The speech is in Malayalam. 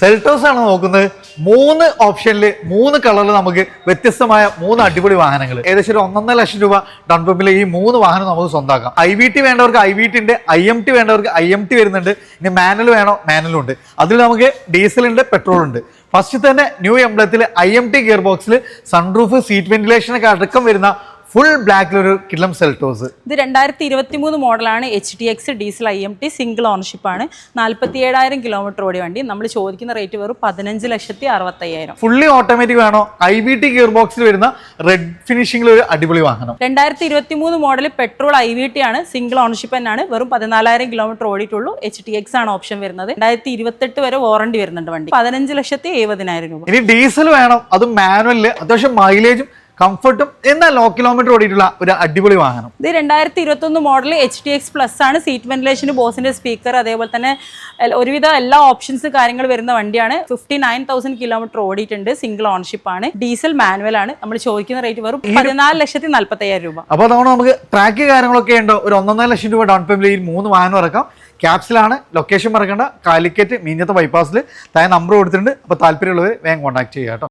സെൽട്ടോസ് ആണ് നോക്കുന്നത്. മൂന്ന് ഓപ്ഷനിൽ മൂന്ന് കളറിൽ നമുക്ക് വ്യത്യസ്തമായ മൂന്ന് അടിപൊളി വാഹനങ്ങൾ ഏകദേശം ഒരു ഒന്നൊന്നര ലക്ഷം രൂപ ഡൗൺ ഈ മൂന്ന് വാഹനം നമുക്ക് സ്വന്തമാക്കാം. ഐ വി ടി വേണ്ടവർക്ക് ഐ വി ടി ഉണ്ട്. ഐ എം ടി വേണ്ടവർക്ക് ഐ എം ടി വരുന്നുണ്ട്. ഇനി മാനുവൽ വേണോ? മാനുവലും ഉണ്ട്. അതിൽ നമുക്ക് ഡീസൽ ഉണ്ട് പെട്രോൾ ഉണ്ട്. ഫസ്റ്റ് തന്നെ ന്യൂ എംബ്ലത്തിൽ ഐ എം ടി ഗിയർ ബോക്സിൽ സൺറൂഫ് സീറ്റ് വെന്റിലേഷനൊക്കെ അടക്കം വരുന്ന ഫുൾ ബ്ലാക്കിൽ ഒരു കിളം സെൽട്ടോസ് ഇത് രണ്ടായിരത്തി ഇരുപത്തി മൂന്ന് മോഡലാണ് H T X diesel I M T single ownership ആണ്. നാൽപ്പത്തി ഏഴായിരം കിലോമീറ്റർ ഓടി വണ്ടി. നമ്മൾ ചോദിക്കുന്ന റേറ്റ് വെറും പതിനഞ്ച് ലക്ഷത്തി അറുപത്തയ്യായിരം. ഫുള്ളി ഓട്ടോമാറ്റിക് വേണോ? ഐ വി ടി ഗിയർ ബോക്സിൽ വരുന്ന റെഡ് ഫിനിഷിംഗിൽ ഒരു അടിപൊളി വാഹനം. രണ്ടായിരത്തി ഇരുപത്തി മൂന്ന് model petrol I V T ആണ്. സിംഗിൾ ഓണർഷിപ്പ് തന്നെയാണ്. വെറും പതിനാലായിരം കിലോമീറ്റർ ഓടിയിട്ടുള്ളൂ. എച്ച് ടി എക്സ് ആണ് ഓപ്ഷൻ വരുന്നത്. രണ്ടായിരത്തി ഇരുപത്തെട്ട് വരെ വാറണ്ടി വരുന്നുണ്ട് വണ്ടി. പതിനഞ്ച് ലക്ഷത്തി എഴുപതിനായിരം രൂപ. ഇനി ഡീസൽ വേണം. അത് മാനുവലിൽ അത്യാവശ്യം മൈലേജും കംഫർട്ടും എന്നാൽ ലോ കിലോമീറ്റർ ഓടിയിട്ടുള്ള ഒരു അടിപൊളി വാഹനം. ഇത് രണ്ടായിരത്തി ഇരുപത്തൊന്ന് model H D X plus ആണ്. സീറ്റ് വെന്റിലേഷന് ബോസിന്റെ സ്പീക്കർ അതേപോലെ തന്നെ ഒരുവിധ എല്ലാ ഓപ്ഷൻസ് കാര്യങ്ങൾ വരുന്ന വണ്ടിയാണ്. ഫിഫ്റ്റി നയൻ തൗസൻഡ് കിലോമീറ്റർ ഓടിയിട്ടുണ്ട്. സിംഗിൾ ഓണർഷിപ്പ് ആണ്. ഡീസൽ മാനുവൽ ആണ്. നമ്മൾ ചോദിക്കുന്ന റേറ്റ് വെറും പതിനാല് ലക്ഷത്തി നാൽപ്പത്തയ്യായിരം രൂപ. അപ്പോൾ അതുകൊണ്ട് നമുക്ക് ട്രാക്ക് കാര്യങ്ങളൊക്കെ ഉണ്ടോ. ഒരു ഒന്നൊന്നര ലക്ഷം രൂപ ഡൗൺ പേയ്മെന്റിൽ മൂന്ന് വാഹനം ഇറക്കാം. ക്യാപ്സിലാണ് ലൊക്കേഷൻ മറക്കേണ്ട. കാലിക്കറ്റ് മീനത്തെ ബൈപ്പാസിൽ താൻ നമ്പർ കൊടുത്തിട്ടുണ്ട്. അപ്പോൾ താല്പര്യമുള്ളവർ വേഗം കോൺടാക്ട് ചെയ്യാം കേട്ടോ.